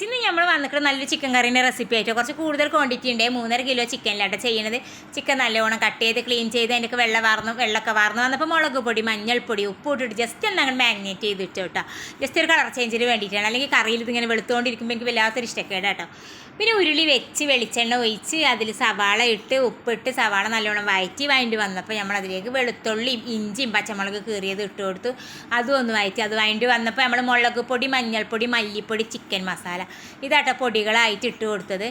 Guys ഇന്ന് നമ്മൾ വന്നിട്ട് നല്ലൊരു ചിക്കൻ കറീന്റെ റെസിപ്പി ആയിട്ട് കുറച്ച് കൂടുതൽ ക്വാണ്ടിറ്റി ഉണ്ട്. മൂന്നര കിലോ ചിക്കനിലാട്ടോ ചെയ്യണത്. ചിക്കൻ നല്ലോണം കട്ട് ചെയ്ത് ക്ലീൻ ചെയ്ത് അതിന്റെ വെള്ളം വാർന്നു വെള്ളമൊക്കെ വാർന്നു വന്നപ്പോൾ മുളക് പൊടി മഞ്ഞൾപ്പൊടി ഉപ്പ് ഇട്ടിട്ട് ജസ്റ്റ് ഒന്ന് അങ്ങനെ മാഗ്നേറ്റ് ചെയ്ത് ഇട്ടോ കേട്ടോ. ജസ്റ്റ് ഒരു കളർ ചേഞ്ചിന് വേണ്ടിയിട്ടാണ്. അല്ലെങ്കിൽ കറിയിൽ ഇതിങ്ങനെ വെളുത്തുകൊണ്ടിരിക്കുമ്പോൾ എനിക്ക് വല്ലാത്തൊരു ഇഷ്ടക്കേട് കേട്ടോ പിന്നെ ഉരുളി വെച്ച് വെളിച്ചെണ്ണ ഒഴിച്ച് അതിൽ സവാള ഇട്ട് ഉപ്പിട്ട് സവാള നല്ലോണം വയറ്റി വഴണ്ടി വന്നപ്പോൾ നമ്മൾ അതിലേക്ക് വെളുത്തുള്ളിയും ഇഞ്ചിയും പച്ചമുളക് കീറിയത് ഇട്ട് കൊടുത്തു. അതും ഒന്ന് വയറ്റി അത് വഴണ്ടി വന്നപ്പോൾ നമ്മൾ മുളക് പൊടി മഞ്ഞൾപ്പൊടി മല്ലിപ്പൊടി ചിക്കൻ മസാല ഇതാട്ടോ പൊടികളായിട്ട് ഇട്ട് കൊടുത്തത്.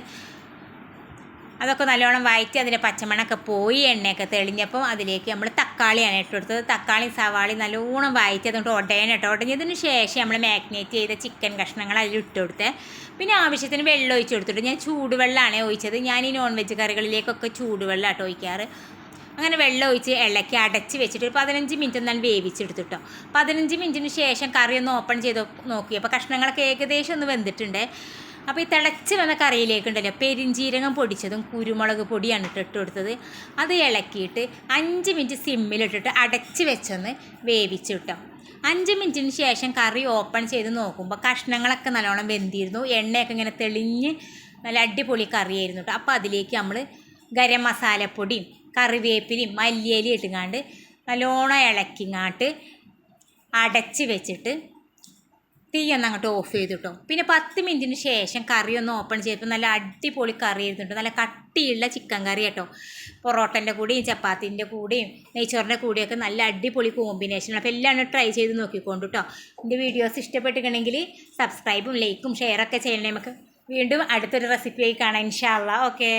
അതൊക്കെ നല്ലോണം വഴറ്റി അതിന്റെ പച്ചമണൊക്കെ പോയി എണ്ണയൊക്കെ തെളിഞ്ഞപ്പോൾ അതിലേക്ക് നമ്മൾ തക്കാളിയാണ് ഇട്ട് കൊടുത്തത്. തക്കാളി സവാളി നല്ലോണം വഴറ്റി അതുകൊണ്ട് ഉടയനട്ടോ ഉടഞ്ഞതിന് ശേഷം നമ്മൾ മാഗ്നേറ്റ് ചെയ്ത ചിക്കൻ കഷ്ണങ്ങൾ അതിൽ ഇട്ട് കൊടുത്തത് പിന്നെ ആവശ്യത്തിന് വെള്ളം ഒഴിച്ച് കൊടുത്തിട്ട് ഞാൻ ചൂടുവെള്ളമാണ് ഒഴിച്ചത്. ഞാൻ ഈ നോൺ വെജ് കറികളിലേക്കൊക്കെ ചൂടുവെള്ളം ആട്ടോ ഒഴിക്കാറ്. അങ്ങനെ വെള്ളം ഒഴിച്ച് ഇളക്കി അടച്ച് വെച്ചിട്ട് ഒരു പതിനഞ്ച് മിനിറ്റ് ഞാൻ വേവിച്ചെടുത്തിട്ടോ പതിനഞ്ച് മിനിറ്റിന് ശേഷം കറി ഒന്ന് ഓപ്പൺ ചെയ്ത് നോക്കി. അപ്പോൾ കഷ്ണങ്ങളൊക്കെ ഏകദേശം ഒന്ന് വെന്തിട്ടുണ്ട്. അപ്പോൾ ഈ തിളച്ച് വന്ന കറിയിലേക്കുണ്ടല്ലോ പെരിഞ്ചീരകം പൊടിച്ചതും കുരുമുളക് പൊടിയാണ് ഇട്ട് കൊടുത്തത്. അത് ഇളക്കിയിട്ട് അഞ്ച് മിനിറ്റ് സിമ്മിലിട്ടിട്ട് അടച്ച് വെച്ചൊന്ന് വേവിച്ചിട്ടോ അഞ്ച് മിനിറ്റിന് ശേഷം കറി ഓപ്പൺ ചെയ്ത് നോക്കുമ്പോൾ കഷ്ണങ്ങളൊക്കെ നല്ലോണം വെന്തിരുന്നു. എണ്ണയൊക്കെ ഇങ്ങനെ തെളിഞ്ഞ് നല്ല അടിപൊളി കറിയായിരുന്നു കേട്ടോ അപ്പോൾ അതിലേക്ക് നമ്മൾ ഗരം മസാലപ്പൊടിയും കറിവേപ്പിലയും മല്ലിയിലയും ഇട്ടുങ്ങാണ്ട് നല്ലോണം ഇളക്കിങ്ങാട്ട് അടച്ച് വെച്ചിട്ട് തീ ഒന്ന് അങ്ങോട്ട് ഓഫ് ചെയ്തിട്ടോ. പിന്നെ പത്ത് മിനിറ്റിന് ശേഷം കറി ഒന്ന് ഓപ്പൺ ചെയ്തപ്പോൾ നല്ല അടിപൊളി കറി ആയിരുന്നു നല്ല കട്ടിയുള്ള ചിക്കൻ കറി കേട്ടോ പൊറോട്ടന്റെ കൂടെയും ചപ്പാത്തിന്റെ കൂടെയും നെയ്ച്ചോറിന്റെ കൂടെയൊക്കെ നല്ല അടിപൊളി കോമ്പിനേഷൻ അപ്പോൾ എല്ലാം ട്രൈ ചെയ്ത് നോക്കിക്കൊണ്ട് കേട്ടോ എന്റെ വീഡിയോസ് ഇഷ്ടപ്പെട്ടിട്ടുണ്ടെങ്കിൽ സബ്സ്ക്രൈബും ലൈക്കും ഷെയറൊക്കെ ചെയ്യണേ. നമുക്ക് വീണ്ടും അടുത്തൊരു റെസിപ്പിയായി കാണാം ഇൻഷാല്ല ഓക്കേ